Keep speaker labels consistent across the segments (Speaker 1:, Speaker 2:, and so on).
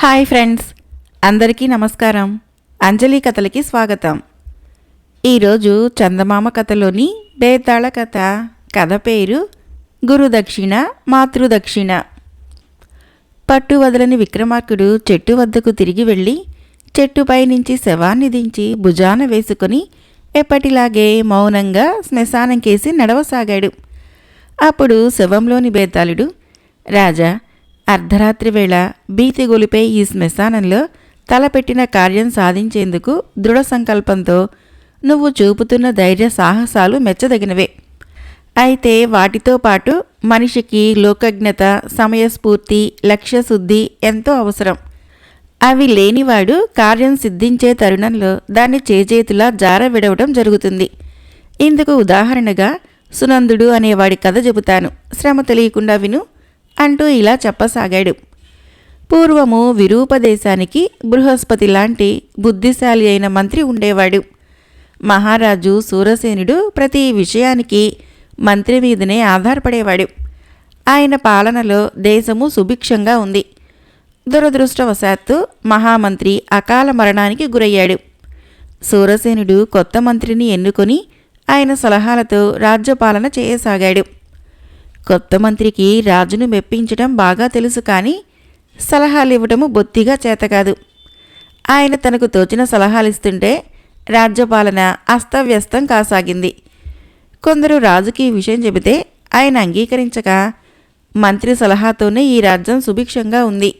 Speaker 1: Hi friends అందరికీ నమస్కారం. అంజలి కథలకి స్వాగతం. ఈరోజు చందమామ కథలోని బేతాళ కథ. కథ పేరు గురుదక్షిణ మాతృదక్షిణ. పట్టు వదలని విక్రమార్కుడు చెట్టు వద్దకు తిరిగి వెళ్ళి చెట్టుపై నుంచి శవాన్ని దించి భుజాన వేసుకొని ఎప్పటిలాగే మౌనంగా శ్మశానం కేసి నడవసాగాడు. అప్పుడు శవంలోని బేతాళుడు రాజా అర్ధరాత్రి వేళ భీతి గొలిపే ఈ శ్మశానంలో తలపెట్టిన కార్యం సాధించేందుకు దృఢ సంకల్పంతో నువ్వు చూపుతున్న ధైర్య సాహసాలు మెచ్చదగినవే. అయితే వాటితో పాటు మనిషికి లోకజ్ఞత సమయస్ఫూర్తి లక్ష్యశుద్ధి ఎంతో అవసరం. అవి లేనివాడు కార్యం సిద్ధించే తరుణంలో దాన్ని చేజేతులా జార విడవడం జరుగుతుంది. ఇందుకు ఉదాహరణగా సునందుడు అనేవాడి కథ చెబుతాను. శ్రమ తెలియకుండా విను. అంటూ ఇలా చెప్పసాగాడు. పూర్వము విరూపదేశానికి బృహస్పతి లాంటి బుద్ధిశాలి అయిన మంత్రి ఉండేవాడు. మహారాజు సూరసేనుడు ప్రతి విషయానికి మంత్రి మీదనే ఆధారపడేవాడు. ఆయన పాలనలో దేశము సుభిక్షంగా ఉంది. దురదృష్టవశాత్తు మహామంత్రి అకాల మరణానికి గురయ్యాడు. సూరసేనుడు కొత్త మంత్రిని ఎన్నుకొని ఆయన సలహాలతో రాజ్యపాలన చేయసాగాడు. కొత్త మంత్రికి రాజును మెప్పించడం బాగా తెలుసు కానీ సలహాలు ఇవ్వటము బొత్తిగా చేతకాదు ఆయన తనకు తోచిన సలహాలు ఇస్తుంటే రాజ్యపాలన అస్తవ్యస్తం కాసాగింది. కొందరు రాజుకి ఈ విషయం చెబితే ఆయన అంగీకరించక మంత్రి సలహాతోనే ఈ రాజ్యం సుభిక్షంగా ఉంది.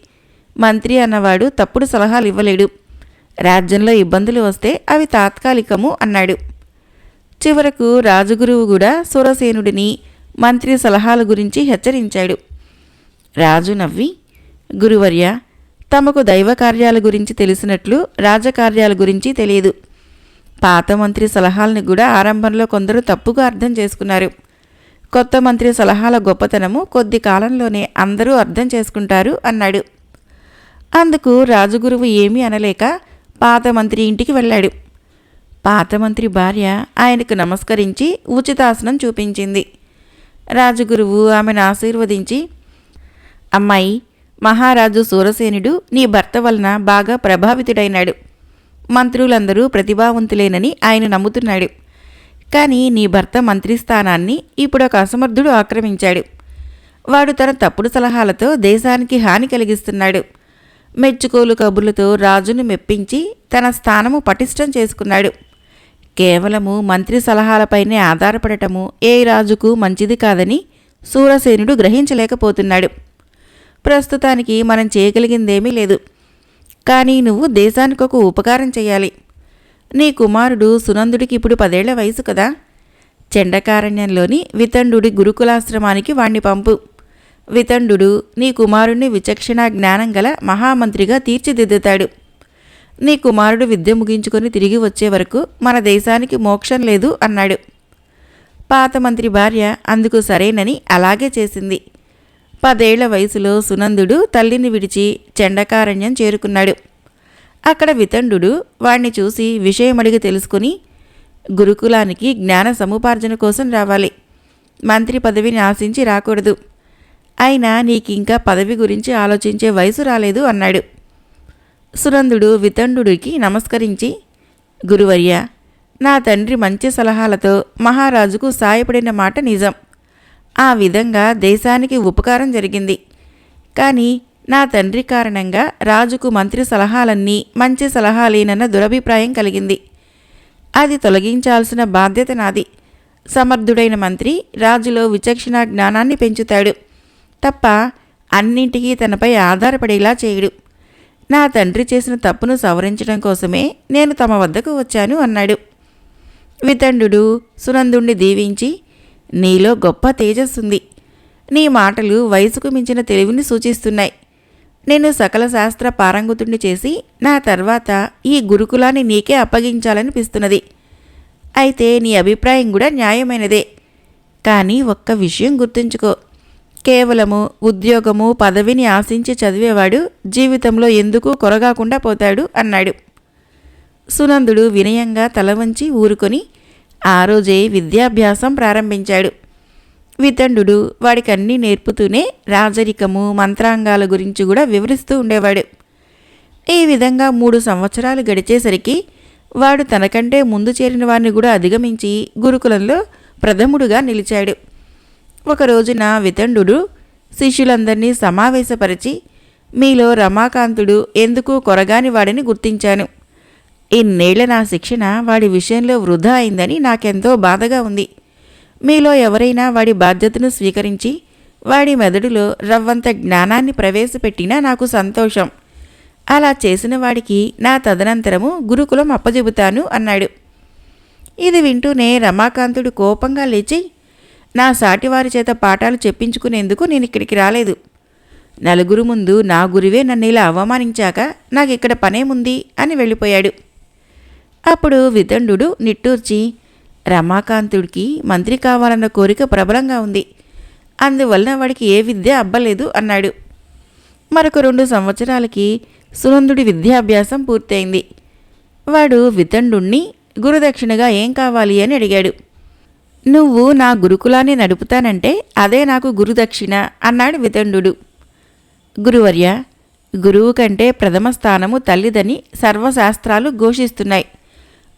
Speaker 1: మంత్రి అన్నవాడు తప్పుడు సలహాలు ఇవ్వలేడు రాజ్యంలో ఇబ్బందులు వస్తే అవి తాత్కాలికము అన్నాడు. చివరకు రాజుగురువు కూడా సురసేనుడిని మంత్రి సలహాల గురించి హెచ్చరించాడు. రాజు నవ్వి గురువర్య తమకు దైవ కార్యాల గురించి తెలిసినట్లు రాజకార్యాల గురించి తెలియదు. పాత మంత్రి సలహాలను కూడా ఆరంభంలో కొందరు తప్పుగా అర్థం చేసుకున్నారు. కొత్త మంత్రి సలహాల గొప్పతనము కొద్ది కాలంలోనే అందరూ అర్థం చేసుకుంటారు అన్నాడు. అందుకు రాజుగురువు ఏమీ అనలేక పాత మంత్రి ఇంటికి వెళ్ళాడు. పాత మంత్రి భార్య ఆయనకు నమస్కరించి ఉచితాసనం చూపించింది. రాజగురువు ఆమెను ఆశీర్వదించి అమ్మాయి మహారాజు సూరసేనుడు నీ భర్త వలన బాగా ప్రభావితుడైనాడు. మంత్రులందరూ ప్రతిభావంతులేనని ఆయన నమ్ముతున్నాడు. కానీ నీ భర్త మంత్రి స్థానాన్ని ఇప్పుడు ఒక అసమర్థుడు ఆక్రమించాడు. వాడు తన తప్పుడు సలహాలతో దేశానికి హాని కలిగిస్తున్నాడు. మెచ్చుకోలు కబుర్లతో రాజును మెప్పించి తన స్థానము పటిష్టం చేసుకున్నాడు. కేవలము మంత్రి సలహాలపైనే ఆధారపడటము ఏ రాజుకు మంచిది కాదని సూరసేనుడు గ్రహించలేకపోతున్నాడు. ప్రస్తుతానికి మనం చేయగలిగిందేమీ లేదు. కానీ నువ్వు దేశానికి ఒక ఉపకారం చేయాలి. నీ కుమారుడు సునందుడికి ఇప్పుడు పదేళ్ళ వయసు కదా. చెండకారణ్యంలోని వితండుడి గురుకులాశ్రమానికి వాణ్ణి పంపు. వితండు నీ కుమారుణ్ణి విచక్షణ జ్ఞానం గల మహామంత్రిగా తీర్చిదిద్దుతాడు. నీ కుమారుడు విద్య ముగించుకొని తిరిగి వచ్చే వరకు మన దేశానికి మోక్షం లేదు అన్నాడు. పాత మంత్రి భార్య అందుకు సరేనని అలాగే చేసింది. పదేళ్ళ వయసులో సునందుడు తల్లిని విడిచి చెండకారణ్యం చేరుకున్నాడు. అక్కడ వితండు వాణ్ణి చూసి విషయమడిగి తెలుసుకుని గురుకులానికి జ్ఞాన సముపార్జన కోసం రావాలి. మంత్రి పదవిని ఆశించి రాకూడదు. అయినా నీకింకా పదవి గురించి ఆలోచించే వయసు రాలేదు అన్నాడు. సునందుడు వితండుడికి నమస్కరించి గురువర్య నా తండ్రి మంచి సలహాలతో మహారాజుకు సాయపడిన మాట నిజం. ఆ విధంగా దేశానికి ఉపకారం జరిగింది. కానీ నా తండ్రి కారణంగా రాజుకు మంత్రి సలహాలన్నీ మంచి సలహాలేనన్న దురభిప్రాయం కలిగింది. అది తొలగించాల్సిన బాధ్యత నాది. సమర్థుడైన మంత్రి రాజులో విచక్షణ జ్ఞానాన్ని పెంచుతాడు. తప్ప అన్నింటికీ తనపై ఆధారపడేలా చేయడు. నా తండ్రి చేసిన తప్పును సవరించడం కోసమే నేను తమ వద్దకు వచ్చాను అన్నాడు. వితండు సునందుణ్ణి దీవించి నీలో గొప్ప తేజస్సుంది. నీ మాటలు వయసుకు మించిన తెలివిని సూచిస్తున్నాయి. నేను సకల శాస్త్ర పారంగుతుణ్ణి చేసి నా తర్వాత ఈ గురుకులాన్ని నీకే అప్పగించాలనిపిస్తున్నది. అయితే నీ అభిప్రాయం కూడా న్యాయమైనదే. కానీ ఒక్క విషయం గుర్తుంచుకో. కేవలము ఉద్యోగము పదవిని ఆశించి చదివేవాడు జీవితంలో ఎందుకు కొరగాకుండా పోతాడు అన్నాడు. సునందుడు వినయంగా తల వంచి ఊరుకొని ఆ రోజే విద్యాభ్యాసం ప్రారంభించాడు. వితండు వాడికి అన్నీ నేర్పుతూనే రాజరికము మంత్రాంగాల గురించి కూడా వివరిస్తూ ఉండేవాడు. ఈ విధంగా మూడు సంవత్సరాలు గడిచేసరికి వాడు తనకంటే ముందు చేరిన వారిని కూడా అధిగమించి గురుకులంలో ప్రథముడుగా నిలిచాడు. ఒక రోజున వితండు శిష్యులందరినీ సమావేశపరిచి మీలో రమాకాంతుడు ఎందుకు కొరగాని వాడని గుర్తించాను? ఇన్నేళ్ళ నా శిక్షణ వాడి విషయంలో వృధా అయిందని నాకెంతో బాధగా ఉంది. మీలో ఎవరైనా వాడి బాధ్యతను స్వీకరించి వాడి మెదడులో రవ్వంత జ్ఞానాన్ని ప్రవేశపెట్టినా నాకు సంతోషం. అలా చేసిన వాడికి నా తదనంతరము గురుకులం అప్పజెబుతాను అన్నాడు. ఇది వింటూనే రమాకాంతుడు కోపంగా లేచి నా సాటివారి చేత పాఠాలు చెప్పించుకునేందుకు నేను ఇక్కడికి రాలేదు. నలుగురు ముందు నా గురువే నన్ను ఇలా అవమానించాక నాకు ఇక్కడ పనేముంది అని వెళ్ళిపోయాడు. అప్పుడు విదండు నిట్టూర్చి రమాకాంతుడికి మంత్రి కావాలన్న కోరిక ప్రబలంగా ఉంది. అందువలన వాడికి ఏ విద్య అబ్బలేదు అన్నాడు. మరొక రెండు సంవత్సరాలకి సునందుడి విద్యాభ్యాసం పూర్తయింది. వాడు వితండుణ్ణి గురుదక్షిణగా ఏం కావాలి అని అడిగాడు. నువ్వు నా గురుకులాన్ని నడుపుతానంటే అదే నాకు గురుదక్షిణ అన్నాడు వితండు గురువర్య గురువు కంటే ప్రథమ స్థానము తల్లిదని సర్వశాస్త్రాలు ఘోషిస్తున్నాయి.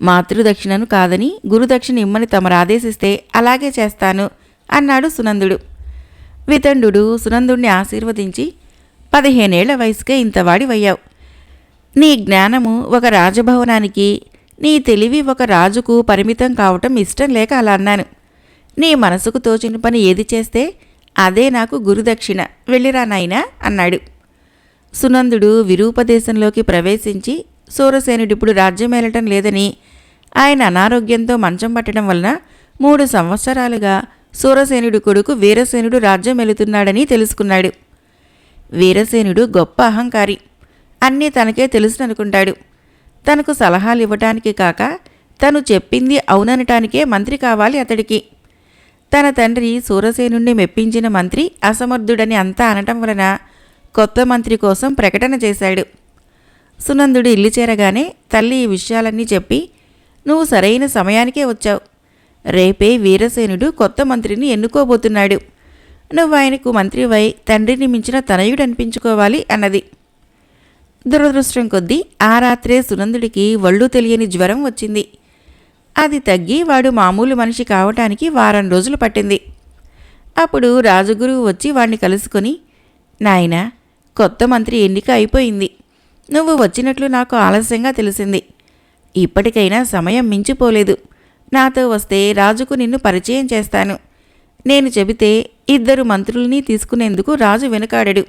Speaker 1: మాతృదక్షిణను కాదని గురుదక్షిణ ఇమ్మని తమరు ఆదేశిస్తే అలాగే చేస్తాను అన్నాడు సునందుడు. వితండు సునందుణ్ణి ఆశీర్వదించి పదిహేనేళ్ళ వయసుకే ఇంతవాడివయ్యావు నీ జ్ఞానము ఒక రాజభవనానికి నీ తెలివి ఒక రాజుకు పరిమితం కావటం ఇష్టం లేక అలా అన్నాను. నీ మనసుకు తోచిన పని ఏది చేస్తే అదే నాకు గురుదక్షిణ. వెళ్ళిరా నాయనా అన్నాడు. సునందుడు విరూపదేశంలోకి ప్రవేశించి సూరసేనుడిప్పుడు రాజ్యమేలటం లేదని ఆయన అనారోగ్యంతో మంచం పట్టడం వలన మూడు సంవత్సరాలుగా సూరసేనుడు కొడుకు వీరసేనుడు రాజ్యం వెళుతున్నాడని తెలుసుకున్నాడు. వీరసేనుడు గొప్ప అహంకారి. అన్నీ తనకే తెలుసుననుకుంటాడు. తనకు సలహాలు ఇవ్వటానికి కాక తను చెప్పింది అవుననటానికే మంత్రి కావాలి అతడికి. తన తండ్రి సూరసేనుణ్ణి మెప్పించిన మంత్రి అసమర్థుడని అంతా అనటం వలన కొత్త మంత్రి కోసం ప్రకటన చేశాడు. సునందుడు ఇల్లు చేరగానే తల్లి ఈ విషయాలన్నీ చెప్పి నువ్వు సరైన సమయానికే వచ్చావు. రేపే వీరసేనుడు కొత్త మంత్రిని ఎన్నుకోబోతున్నాడు. నువ్వు ఆయనకు మంత్రివై తండ్రిని మించిన తనయుడు అనిపించుకోవాలి అన్నది. దురదృష్టం కొద్దీ ఆ రాత్రే సునందుడికి వళ్ళు తెలియని జ్వరం వచ్చింది. అది తగ్గి వాడు మామూలు మనిషి కావటానికి వారం రోజులు పట్టింది. అప్పుడు రాజగురువు వచ్చి వాణ్ణి కలుసుకొని నాయన కొత్త మంత్రి ఎన్నిక అయిపోయింది. నువ్వు వచ్చినట్లు నాకు ఆలస్యంగా తెలిసింది. ఇప్పటికైనా సమయం మించిపోలేదు. నాతో వస్తే రాజుకు నిన్ను పరిచయం చేస్తాను. నేను చెబితే ఇద్దరు మంత్రుల్ని తీసుకునేందుకు రాజు వెనుకాడడు.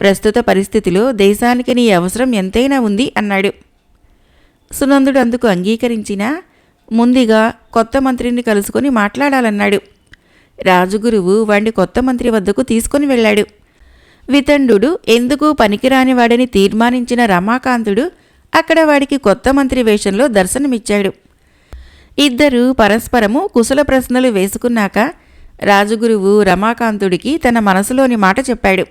Speaker 1: ప్రస్తుత పరిస్థితిలో దేశానికి నీ అవసరం ఎంతైనా ఉంది అన్నాడు. సునందుడు అందుకు అంగీకరించినా ముందుగా కొత్త మంత్రిని కలుసుకొని మాట్లాడాలన్నాడు. రాజుగురువు వాణ్ణి కొత్త మంత్రి వద్దకు తీసుకొని వెళ్ళాడు. వితండు ఎందుకు పనికిరాని వాడని తీర్మానించిన రమాకాంతుడు అక్కడ వాడికి కొత్త మంత్రి వేషంలో దర్శనమిచ్చాడు. ఇద్దరు పరస్పరము కుశల ప్రశ్నలు వేసుకున్నాక రాజగురువు రమాకాంతుడికి తన మనసులోని మాట చెప్పాడు.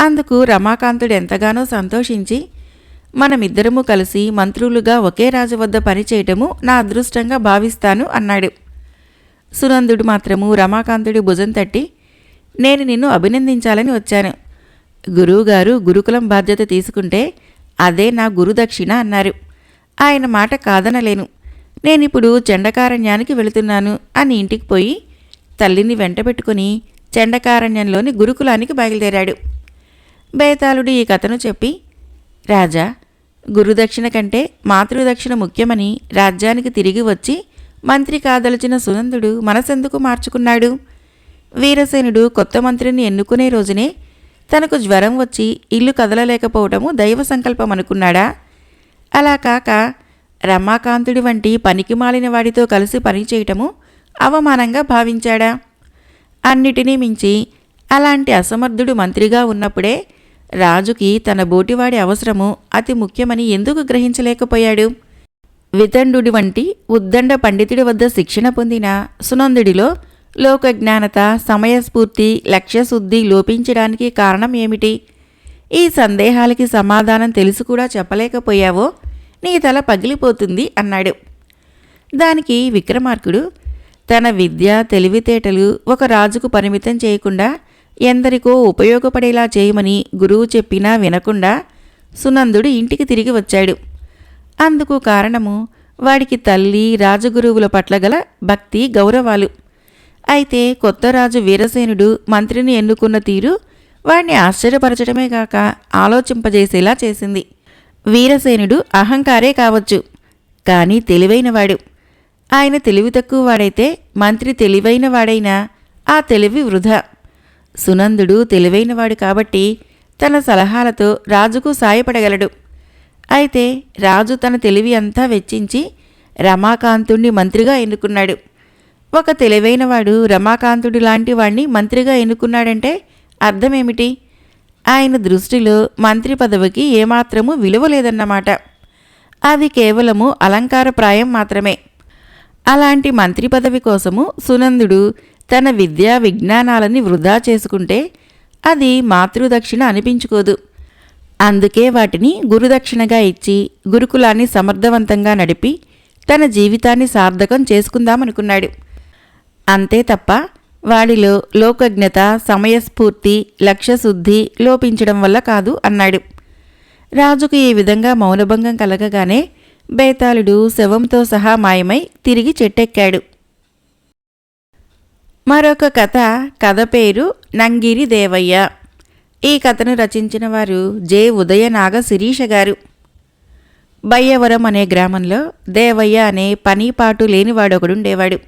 Speaker 1: అందుకు రమాకాంతుడు ఎంతగానో సంతోషించి మనమిద్దరము కలిసి మంత్రులుగా ఒకే రాజు వద్ద పనిచేయటము నా అదృష్టంగా భావిస్తాను అన్నాడు. సునందుడు మాత్రము రమాకాంతుడి భుజం తట్టి నేను నిన్ను అభినందించాలని వచ్చాను. గురువుగారు గురుకులం బాధ్యత తీసుకుంటే అదే నా గురుదక్షిణ అన్నారు. ఆయన మాట కాదనలేను. నేనిప్పుడు చెండకారణ్యానికి వెళుతున్నాను అని ఇంటికి పోయి తల్లిని వెంటబెట్టుకుని చెండకారణ్యంలోని గురుకులానికి బయలుదేరాడు. బేతాళుడు ఈ కథను చెప్పి రాజా గురుదక్షిణ కంటే మాతృదక్షిణ ముఖ్యమని రాజ్యానికి తిరిగి వచ్చి మంత్రి కాదలిచిన సునందుడు మనసెందుకు మార్చుకున్నాడు? వీరసేనుడు కొత్త మంత్రిని ఎన్నుకునే రోజునే తనకు జ్వరం వచ్చి ఇల్లు కదలలేకపోవటము దైవ సంకల్పం అనుకున్నాడా అలా కాక రమాకాంతుడి వంటి పనికిమాలిన వాడితో కలిసి పనిచేయటము అవమానంగా భావించాడా? అన్నిటినీ మించి అలాంటి అసమర్థుడు మంత్రిగా ఉన్నప్పుడే రాజుకి తన బోటివాడి అవసరము అతి ముఖ్యమని ఎందుకు గ్రహించలేకపోయాడు? వితండుడి వంటి ఉద్దండ పండితుడి వద్ద శిక్షణ పొందిన సునందుడిలో లోకజ్ఞానత సమయస్ఫూర్తి లక్ష్యశుద్ధి లోపించడానికి కారణం ఏమిటి? ఈ సందేహాలకి సమాధానం తెలుసు కూడా చెప్పలేకపోయావో? నీ తల పగిలిపోతుంది అన్నాడు. దానికి విక్రమార్కుడు తన విద్య తెలివితేటలు ఒక రాజుకు పరిమితం చేయకుండా ఎందరికో ఉపయోగపడేలా చేయమని గురువు చెప్పినా వినకుండా సునందుడు ఇంటికి తిరిగి వచ్చాడు. అందుకు కారణము వాడికి తల్లి రాజగురువుల పట్ల గల భక్తి గౌరవాలు. అయితే కొత్త రాజు వీరసేనుడు మంత్రిని ఎన్నుకున్న తీరు వాడిని ఆశ్చర్యపరచడమే కాక ఆలోచింపజేసేలా చేసింది. వీరసేనుడు అహంకారే కావచ్చు కానీ తెలివైనవాడు. ఆయన తెలివి తక్కువ వాడైతే మంత్రి తెలివైన వాడైనా ఆ తెలివి వృధా. సునందుడు తెలివైనవాడు కాబట్టి తన సలహాలతో రాజుకు సాయపడగలడు. అయితే రాజు తన తెలివి అంతా వెచ్చించి రమాకాంతుణ్ణి మంత్రిగా ఎన్నుకున్నాడు. ఒక తెలివైనవాడు రమాకాంతుడి లాంటి వాణ్ణి మంత్రిగా ఎన్నుకున్నాడంటే అర్థమేమిటి? ఆయన దృష్టిలో మంత్రి పదవికి ఏమాత్రము విలువ లేదన్నమాట. అది కేవలము అలంకారప్రాయం మాత్రమే. అలాంటి మంత్రి పదవి కోసము సునందుడు తన విద్యా విజ్ఞానాలని వృధా చేసుకుంటే అది మాతృదక్షిణ అనిపించుకోదు. అందుకే వాటిని గురుదక్షిణగా ఇచ్చి గురుకులాన్ని సమర్థవంతంగా నడిపి తన జీవితాన్ని సార్థకం చేసుకుందామనుకున్నాడు. అంతే తప్ప వాడిలో లోకజ్ఞత సమయస్ఫూర్తి లక్ష్యశుద్ధి లోపించడం వల్ల కాదు అన్నాడు. రాజుకు ఈ విధంగా మౌనభంగం కలగగానే బేతాళుడు శవంతో సహా మాయమై తిరిగి చెట్టెక్కాడు. మరొక కథ కథ పేరు నంగిరి దేవయ్య. ఈ కథను రచించిన వారు జె. ఉదయనాగ శిరీష గారు. బయ్యవరం అనే గ్రామంలో దేవయ్య అనే పనిపాటు లేనివాడొకడుండేవాడు.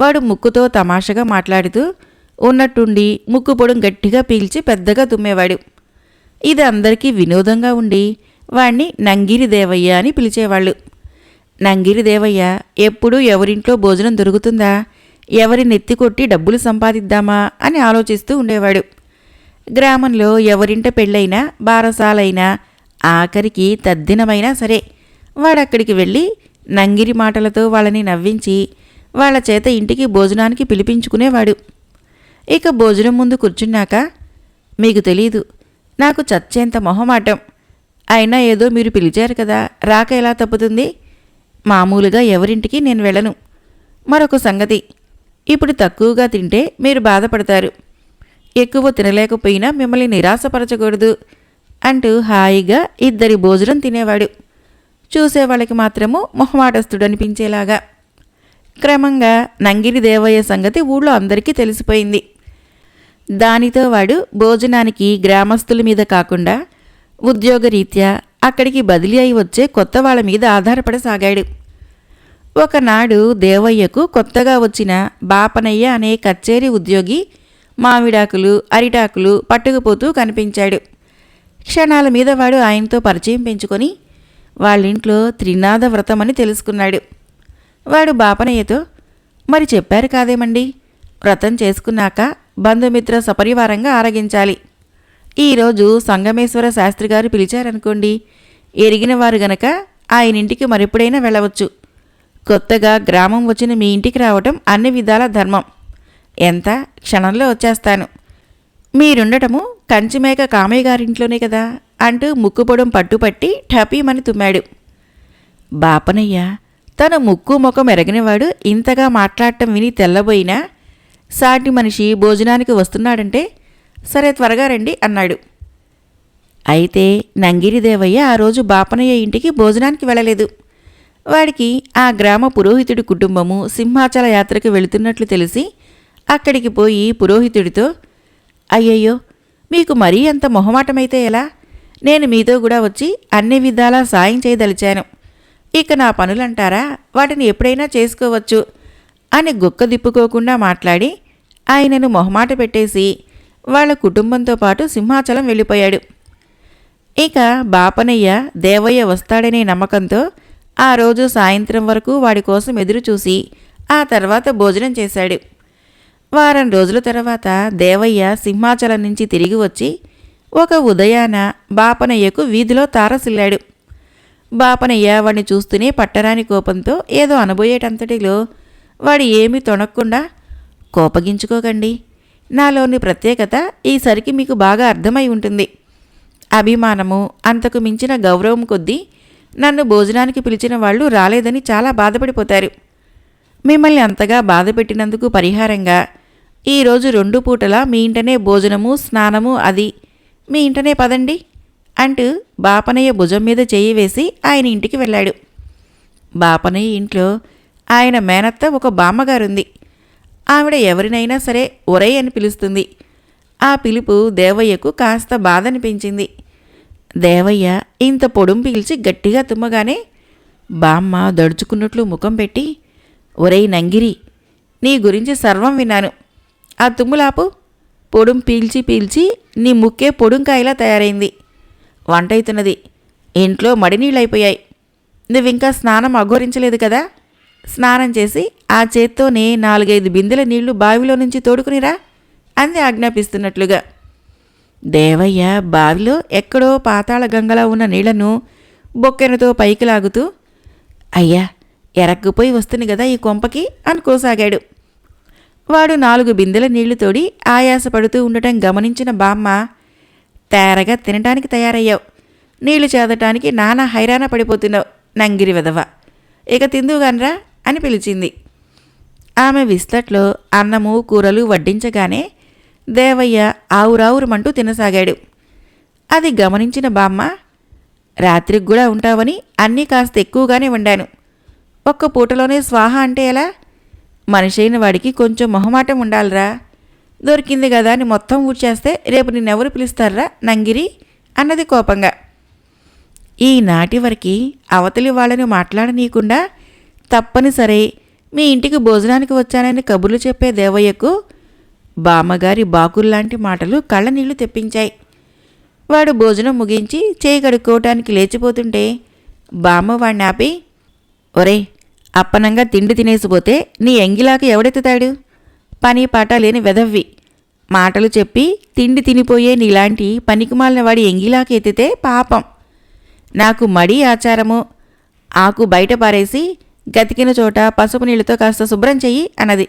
Speaker 1: వాడు ముక్కుతో తమాషగా మాట్లాడుతూ ఉన్నట్టుండి ముక్కు పొడం గట్టిగా పీల్చి పెద్దగా తుమ్మేవాడు ఇది అందరికీ వినోదంగా ఉండి వాణ్ణి నంగిరి దేవయ్య అని పిలిచేవాళ్ళు. నంగిరి దేవయ్య ఎప్పుడూ ఎవరింట్లో భోజనం దొరుకుతుందా? ఎవరి నెత్తి కొట్టి డబ్బులు సంపాదిద్దామా అని ఆలోచిస్తూ ఉండేవాడు. గ్రామంలో ఎవరింట పెళ్ళైనా బారసాలైనా ఆఖరికి తద్దినమైనా సరే వాడక్కడికి వెళ్ళి నంగిరి మాటలతో వాళ్ళని నవ్వించి వాళ్ళ చేత ఇంటికి భోజనానికి పిలిపించుకునేవాడు. ఇక భోజనం ముందు కూర్చున్నాక మీకు తెలీదు నాకు చచ్చేంత మొహమాటం. అయినా ఏదో మీరు పిలిచారు కదా రాక ఎలా తప్పుతుంది? మామూలుగా ఎవరింటికి నేను వెళ్ళను. మరొక సంగతి ఇప్పుడు తక్కువగా తింటే మీరు బాధపడతారు. ఎక్కువ తినలేకపోయినా మిమ్మల్ని నిరాశపరచకూడదు అంటూ హాయిగా ఇద్దరి భోజనం తినేవాడు. చూసేవాళ్ళకి మాత్రము మొహమాటస్తుడనిపించేలాగా క్రమంగా నంగిరి దేవయ్య సంగతి ఊళ్ళో అందరికీ తెలిసిపోయింది. దానితో వాడు భోజనానికి గ్రామస్తుల మీద కాకుండా ఉద్యోగరీత్యా అక్కడికి బదిలీ అయి వచ్చే కొత్త వాళ్ళ మీద ఆధారపడసాగాడు. ఒకనాడు దేవయ్యకు కొత్తగా వచ్చిన బాపనయ్య అనే కచ్చేరి ఉద్యోగి మామిడాకులు అరిటాకులు పట్టుకుపోతూ కనిపించాడు. క్షణాల మీద వాడు ఆయనతో పరిచయం పెంచుకొని వాళ్ళింట్లో త్రినాద వ్రతమని తెలుసుకున్నాడు. వాడు బాపనయ్యతో మరి చెప్పారు కాదేమండి? వ్రతం చేసుకున్నాక బంధుమిత్ర సపరివారంగా ఆరగించాలి. ఈరోజు సంగమేశ్వర శాస్త్రి గారు పిలిచారనుకోండి ఎరిగిన వారు గనక ఆయన ఇంటికి మరెప్పుడైనా వెళ్ళవచ్చు. కొత్తగా గ్రామం వచ్చిన మీ ఇంటికి రావటం అన్ని విధాల ధర్మం. ఎంత? క్షణంలో వచ్చేస్తాను. మీరుండటము కంచిమేక కామయ్య గారింట్లోనే కదా అంటూ ముక్కుపొడం పట్టుపట్టి ఠపీమని తుమ్మాడు. బాపనయ్య తన ముక్కు ముఖం ఎరగనివాడు ఇంతగా మాట్లాడటం విని తెల్లబోయినా సాటి మనిషి భోజనానికి వస్తున్నాడంటే సరే త్వరగా రండి అన్నాడు. అయితే నంగిరిదేవయ్య ఆ రోజు బాపనయ్య ఇంటికి భోజనానికి వెళ్ళలేదు. వాడికి ఆ గ్రామ పురోహితుడి కుటుంబము సింహాచల యాత్రకు వెళుతున్నట్లు తెలిసి అక్కడికి పోయి పురోహితుడితో అయ్యయ్యో మీకు మరీ అంత మొహమాటమైతే ఎలా? నేను మీతో కూడా వచ్చి అన్ని విధాలా సాయం చేయదలిచాను. ఇక నా పనులంటారా? వాటిని ఎప్పుడైనా చేసుకోవచ్చు అని గుక్క దిప్పుకోకుండా మాట్లాడి ఆయనను మొహమాట పెట్టేసి వాళ్ళ కుటుంబంతో పాటు సింహాచలం వెళ్ళిపోయాడు. ఇక బాపనయ్య దేవయ్య వస్తాడనే నమ్మకంతో ఆ రోజు సాయంత్రం వరకు వాడి కోసం ఎదురుచూసి ఆ తర్వాత భోజనం చేశాడు. వారం రోజుల తర్వాత దేవయ్య సింహాచలం నుంచి తిరిగి వచ్చి ఒక ఉదయాన బాపనయ్యకు వీధిలో తారసిల్లాడు. బాపనయ్య వాడిని చూస్తూనే పట్టరాని కోపంతో ఏదో అనబోయేటంతటిలో వాడు ఏమీ తొణక్కుండా కోపగించుకోకండి. నాలోని ప్రత్యేకత ఈసరికి మీకు బాగా అర్థమై ఉంటుంది. అభిమానము అంతకు మించిన గౌరవం కొద్దీ నన్ను భోజనానికి పిలిచిన వాళ్ళు రాలేదని చాలా బాధపడిపోతారు. మిమ్మల్ని అంతగా బాధ పెట్టినందుకు పరిహారంగా ఈరోజు రెండు పూటలా మీ ఇంటనే భోజనము స్నానము అది. మీ ఇంటనే పదండి అంటూ బాపనయ్య భుజం మీద చేయి వేసి ఆయన ఇంటికి వెళ్ళాడు. బాపనయ్య ఇంట్లో ఆయన మేనత్త ఒక బామ్మగారుంది. ఆవిడ ఎవరినైనా సరే ఒరై అని పిలుస్తుంది. ఆ పిలుపు దేవయ్యకు కాస్త బాధనిపించింది. దేవయ్య ఇంత పొడుం పీల్చి గట్టిగా తుమ్మగానే బామ్మ దడుచుకున్నట్లు ముఖం పెట్టి ఒరేయ్ నంగిరి నీ గురించి సర్వం విన్నాను. ఆ తుమ్ములాపు పొడుం పీల్చి పీల్చి నీ ముక్కే పొడుంకాయలా తయారైంది. వంట అవుతున్నది ఇంట్లో మడినీళ్ళైపోయాయి. నువ్వింకా స్నానం అఘోరించలేదు కదా? స్నానం చేసి ఆ చేత్తోనే నాలుగైదు బిందెల నీళ్ళు బావిలో నుంచి తోడుకునిరా అంది ఆజ్ఞాపిస్తున్నట్లుగా. దేవయ్య బావిలో ఎక్కడో పాతాళ గంగలా ఉన్న నీళ్ళను బొక్కెనతో పైకి లాగుతూ అయ్యా ఎరక్కుపోయి వస్తుంది కదా ఈ కొంపకి అనుకోసాగాడు వాడు నాలుగు బిందెల నీళ్ళు తోడి ఆయాసపడుతూ ఉండటం గమనించిన బామ్మ తేరగా తినటానికి తయారయ్యావు. నీళ్ళు చేదటానికి నానా హైరాణ పడిపోతున్నావు నంగిరి వెదవ ఇక తిందువుగానరా అని పిలిచింది. ఆమె విస్తట్లో అన్నము కూరలు వడ్డించగానే దేవయ్య ఆవురావురమంటూ తినసాగాడు. అది గమనించిన బామ్మ రాత్రికి కూడా ఉంటావని అన్నీ కాస్త ఎక్కువగానే వండాను. ఒక్క పూటలోనే స్వాహ అంటే ఎలా? మనిషైన వాడికి కొంచెం మొహమాటం ఉండాలిరా. దొరికింది కదా అని మొత్తం ఊడ్చేస్తే రేపు నిన్నెవరు పిలుస్తారా నంగిరి? అన్నది కోపంగా. ఈనాటి వరకు అవతలి వాళ్ళని మాట్లాడనీయకుండా తప్పనిసరి మీ ఇంటికి భోజనానికి వచ్చానని కబుర్లు చెప్పే దేవయ్యకు బామ్మగారి బాకుల్లాంటి మాటలు కళ్ళనీళ్ళు తెప్పించాయి. వాడు భోజనం ముగించి చేయి కడుక్కోవటానికి లేచిపోతుంటే బామ్మ వాడిని ఆపి ఒరే అప్పనంగా తిండి తినేసిపోతే నీ ఎంగిలాకి ఎవడెత్తుతాడు? పని పాట లేని వెదవ్వి మాటలు చెప్పి తిండి తినిపోయే నీలాంటి పనికిమాలిన వాడి ఎంగిలాకి ఎత్తితే పాపం. నాకు మడి ఆచారము. ఆకు బయట పారేసి గతికిన చోట పసుపు నీళ్ళతో కాస్త శుభ్రం చెయ్యి అన్నది.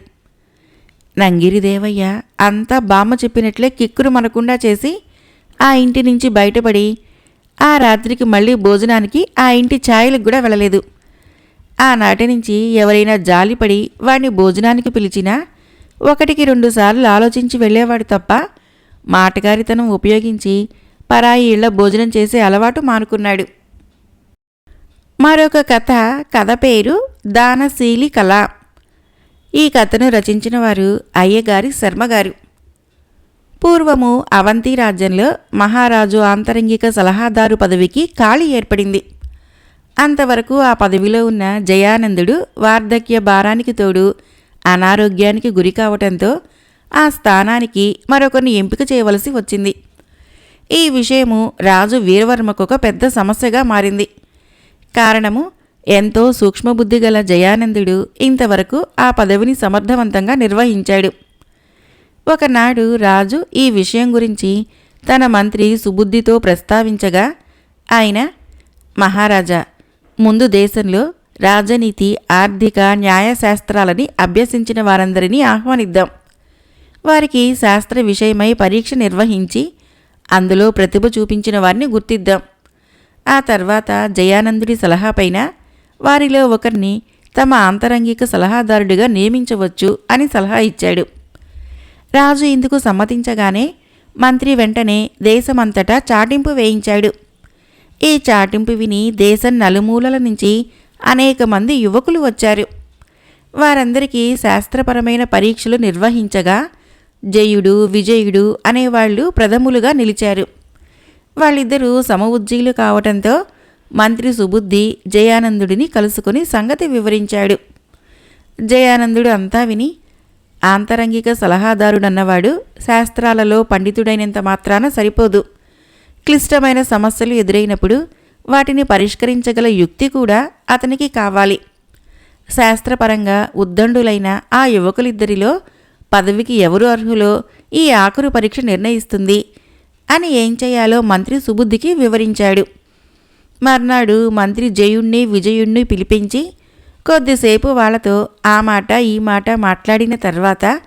Speaker 1: నంగిరి దేవయ్య అంతా బామ్మ చెప్పినట్లే కిక్కురు మనకుండా చేసి ఆ ఇంటి నుంచి బయటపడి ఆ రాత్రికి మళ్ళీ భోజనానికి ఆ ఇంటి ఛాయలకు కూడా వెళ్ళలేదు. ఆనాటి నుంచి ఎవరైనా జాలిపడి వాడిని భోజనానికి పిలిచినా ఒకటికి రెండుసార్లు ఆలోచించి వెళ్ళేవాడు తప్ప మాటగారితనం ఉపయోగించి పరాయి ఇళ్ళ భోజనం చేసే అలవాటు మానుకున్నాడు. మరొక కథ కథ పేరు దానశీలి కళ. ఈ కథను రచించిన వారు అయ్యగారి శర్మగారు. పూర్వము అవంతి రాజ్యంలో మహారాజు ఆంతరంగిక సలహాదారు పదవికి ఖాళీ ఏర్పడింది. అంతవరకు ఆ పదవిలో ఉన్న జయానందుడు వార్ధక్య భారానికి తోడు అనారోగ్యానికి గురి కావటంతో ఆ స్థానానికి మరొకరిని ఎంపిక చేయవలసి వచ్చింది. ఈ విషయము రాజు వీరవర్మకు ఒక పెద్ద సమస్యగా మారింది. కారణము ఎంతో సూక్ష్మబుద్ధి గల జయానందుడు ఇంతవరకు ఆ పదవిని సమర్థవంతంగా నిర్వహించాడు. ఒకనాడు రాజు ఈ విషయం గురించి తన మంత్రి సుబుద్ధితో ప్రస్తావించగా ఆయన మహారాజా ముందు దేశంలో రాజనీతి ఆర్థిక న్యాయశాస్త్రాలని అభ్యసించిన వారందరినీ ఆహ్వానిద్దాం. వారికి శాస్త్ర విషయమై పరీక్ష నిర్వహించి అందులో ప్రతిభ చూపించిన వారిని గుర్తిద్దాం. ఆ తర్వాత జయానందుడి సలహాపైన వారిలో ఒకరిని తమ ఆంతరంగిక సలహాదారుడిగా నియమించవచ్చు అని సలహా ఇచ్చాడు. రాజు ఇందుకు సమ్మతించగానే మంత్రి వెంటనే దేశమంతటా చాటింపు వేయించాడు. ఈ చాటింపు విని దేశం నలుమూలల నుంచి అనేక మంది యువకులు వచ్చారు. వారందరికీ శాస్త్రపరమైన పరీక్షలు నిర్వహించగా జయుడు విజయుడు అనేవాళ్ళు ప్రథములుగా నిలిచారు. వాళ్ళిద్దరూ సమఉజ్జీలు కావటంతో మంత్రి సుబుద్ధి జయానందుడిని కలుసుకుని సంగతి వివరించాడు. జయానందుడు అంతా విని ఆంతరంగిక సలహాదారుడన్నవాడు శాస్త్రాలలో పండితుడైనంత మాత్రాన సరిపోదు. క్లిష్టమైన సమస్యలు ఎదురైనప్పుడు వాటిని పరిష్కరించగల యుక్తి కూడా అతనికి కావాలి. శాస్త్రపరంగా ఉద్దండులైన ఆ యువకులిద్దరిలో పదవికి ఎవరు అర్హులో ఈ ఆఖరు పరీక్ష నిర్ణయిస్తుంది అని ఏం చేయాలో మంత్రి సుబుద్ధికి వివరించాడు. మర్నాడు మంత్రి జయుణ్ణి విజయుణ్ణి పిలిపించి కొద్దిసేపు వాళ్ళతో ఆ మాట ఈ మాట మాట్లాడిన తర్వాత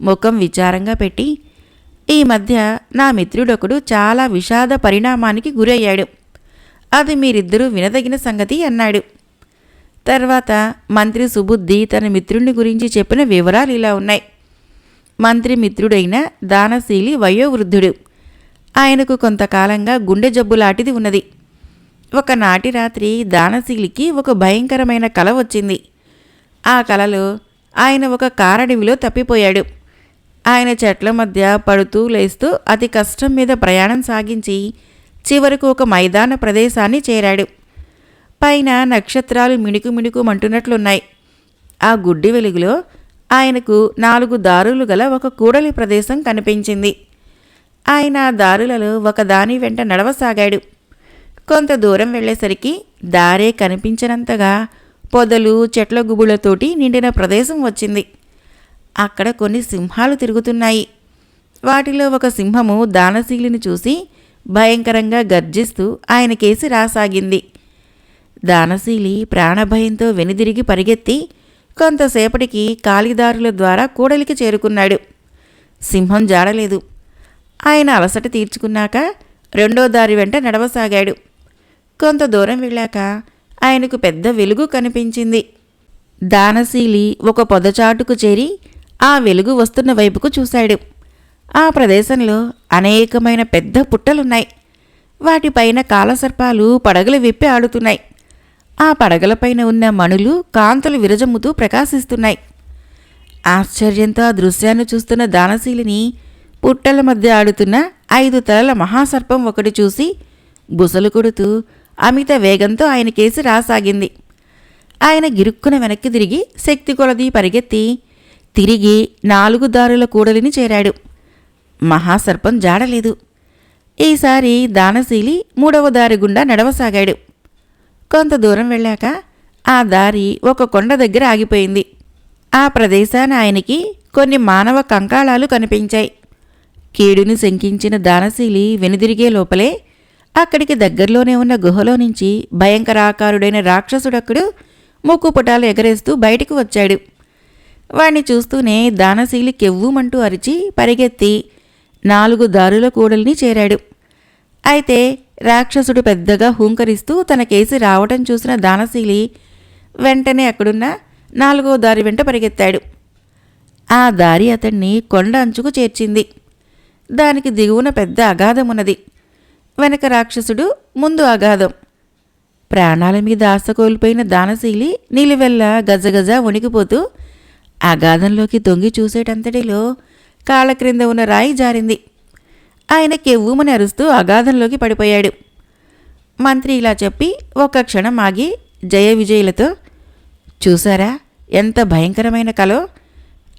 Speaker 1: ముఖం విచారంగా పెట్టి ఈ మధ్య నా మిత్రుడొకడు చాలా విషాద పరిణామానికి గురయ్యాడు. అది మీరిద్దరూ వినదగిన సంగతి అన్నాడు. తర్వాత మంత్రి సుబుద్ధి తన మిత్రుడిని గురించి చెప్పిన వివరాలు ఇలా ఉన్నాయి. మంత్రి మిత్రుడైన దానశీలి వయోవృద్ధుడు. ఆయనకు కొంతకాలంగా గుండె జబ్బు లాంటిది ఉన్నది. ఒకనాటి రాత్రి దానశీలికి ఒక భయంకరమైన కల వచ్చింది. ఆ కలలో ఆయన ఒక కారడివిలో తప్పిపోయాడు. ఆయన చెట్ల మధ్య పడుతూ లేస్తూ అతి కష్టం మీద ప్రయాణం సాగించి చివరకు ఒక మైదాన ప్రదేశాన్ని చేరాడు. పైన నక్షత్రాలు మిణుకు మిణుకుమంటున్నట్లున్నాయి ఆ గుడ్డి వెలుగులో ఆయనకు నాలుగు దారులు గల ఒక కూడలి ప్రదేశం కనిపించింది. ఆయన ఆ దారులలో ఒక దాని వెంట నడవసాగాడు. కొంత దూరం వెళ్ళేసరికి దారే కనిపించినంతగా పొదలు చెట్ల గుబులతోటి నిండిన ప్రదేశం వచ్చింది. అక్కడ కొన్ని సింహాలు తిరుగుతున్నాయి. వాటిలో ఒక సింహము దానశీలిని చూసి భయంకరంగా గర్జిస్తూ ఆయన కేసి రాసాగింది. దానశీలి ప్రాణభయంతో వెనుదిరిగి పరిగెత్తి కొంతసేపటికి కాలిదారుల ద్వారా కూడలికి చేరుకున్నాడు. సింహం జాడలేదు ఆయన అలసట తీర్చుకున్నాక రెండో దారి వెంట నడవసాగాడు. కొంత దూరం వెళ్ళాక ఆయనకు పెద్ద వెలుగు కనిపించింది. దానశీలి ఒక పొదచాటుకు చేరి ఆ వెలుగు వస్తున్న వైపుకు చూశాడు. ఆ ప్రదేశంలో అనేకమైన పెద్ద పుట్టలున్నాయి. వాటిపైన కాలసర్పాలు పడగలు విప్పి ఆడుతున్నాయి. ఆ పడగలపైన ఉన్న మణులు కాంతులు విరజమ్ముతూ ప్రకాశిస్తున్నాయి. ఆశ్చర్యంతో ఆ దృశ్యాన్ని చూస్తున్న దానశీలిని పుట్టల మధ్య ఆడుతున్న ఐదు తలల మహాసర్పం ఒకటి చూసి బుసలు కొడుతూ అమిత వేగంతో ఆయన కేసి రాసాగింది. ఆయన గిరుక్కున వెనక్కి తిరిగి శక్తి కొలది పరిగెత్తి తిరిగి నాలుగు దారుల కూడలిని చేరాడు. మహాసర్పం జాడలేదు. ఈసారి దానశీలి మూడవ దారి గుండా నడవసాగాడు. కొంత దూరం వెళ్ళాక ఆ దారి ఒక కొండ దగ్గర ఆగిపోయింది. ఆ ప్రదేశాన ఆయనకి కొన్ని మానవ కంకాళాలు కనిపించాయి. కీడుని శంకించిన దానశీలి వెనుదిరిగే లోపలే అక్కడికి దగ్గరలోనే ఉన్న గుహలో నుంచి భయంకరాకారుడైన రాక్షసుడొక్కడు ముక్కుపుటాలు ఎగరేస్తూ బయటికి వచ్చాడు. వాణ్ణి చూస్తూనే దానశీలి కెవ్వుమంటూ అరిచి పరిగెత్తి నాలుగు దారుల కూడల్ని చేరాడు. అయితే రాక్షసుడు పెద్దగా హూంకరిస్తూ తన కేసి రావటం చూసిన దానశీలి వెంటనే అక్కడున్న నాలుగో దారి వెంట పరిగెత్తాడు. ఆ దారి అతన్ని కొండ అంచుకు చేర్చింది. దానికి దిగువన పెద్ద అగాధం ఉన్నది వెనక రాక్షసుడు ముందు అగాధం. ప్రాణాల మీద ఆశ కోల్పోయిన దానశీలి నిలువెల్ల గజగజ వణికిపోతూ అగాధంలోకి తొంగి చూసేటంతటిలో కాళ్ళ క్రింద ఉన్న రాయి జారింది. ఆయన కెవ్వుమని అరుస్తూ అగాధంలోకి పడిపోయాడు. మంత్రి ఇలా చెప్పి ఒక్క క్షణం ఆగి జయ విజయులతో చూసారా ఎంత భయంకరమైన కలో.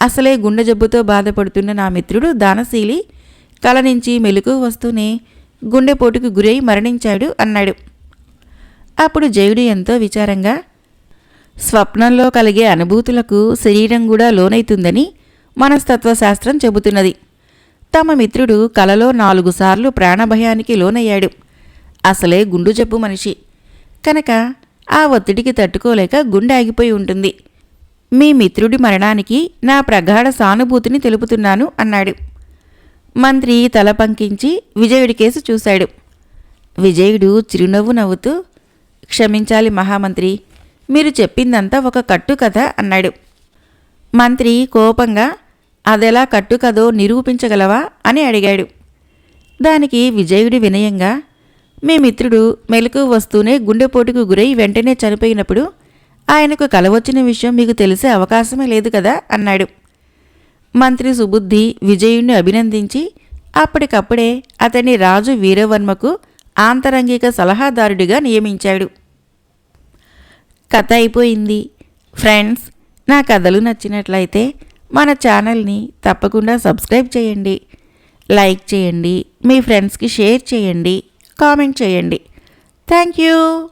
Speaker 1: అసలే గుండె జబ్బుతో బాధపడుతున్న నా మిత్రుడు దానశీలి కల నుంచి మెలకు వస్తూనే గుండెపోటుకు గురై మరణించాడు అన్నాడు. అప్పుడు జయుడు ఎంతో విచారంగా స్వప్నంలో కలిగే అనుభూతులకు శరీరం కూడా లోనైతుందని మనస్తత్వశాస్త్రం చెబుతున్నది. తమ మిత్రుడు కలలో నాలుగు సార్లు ప్రాణభయానికి లోనయ్యాడు. అసలే గుండు జబ్బు మనిషి. కనుక ఆ ఒత్తిడికి తట్టుకోలేక గుండె ఆగిపోయి ఉంటుంది. మీ మిత్రుడి మరణానికి నా ప్రగాఢ సానుభూతిని తెలుపుతున్నాను అన్నాడు. మంత్రి తల పంకించి విజయుడి కేసు చూశాడు. విజయుడు చిరునవ్వు నవ్వుతూ క్షమించాలి మహామంత్రి మీరు చెప్పిందంతా ఒక కట్టు కథ అన్నాడు. మంత్రి కోపంగా అదెలా కట్టు కదో నిరూపించగలవా? అని అడిగాడు. దానికి విజయుడి వినయంగా మీ మిత్రుడు మెలకు వస్తూనే గుండెపోటుకు గురై వెంటనే చనిపోయినప్పుడు ఆయనకు కలవచ్చిన విషయం మీకు తెలిసే అవకాశమే లేదు కదా? అన్నాడు. మంత్రి సుబుద్ధి విజయుణ్ణి అభినందించి అప్పటికప్పుడే అతన్ని రాజు వీరవర్మకు ఆంతరంగిక సలహాదారుడిగా నియమించాడు. కథ అయిపోయింది. ఫ్రెండ్స్ నా కథలు నచ్చినట్లయితే మన ఛానల్ని తప్పకుండా సబ్స్క్రైబ్ చేయండి. లైక్ చేయండి. మీ ఫ్రెండ్స్కి షేర్ చేయండి. కామెంట్ చేయండి. Thank you.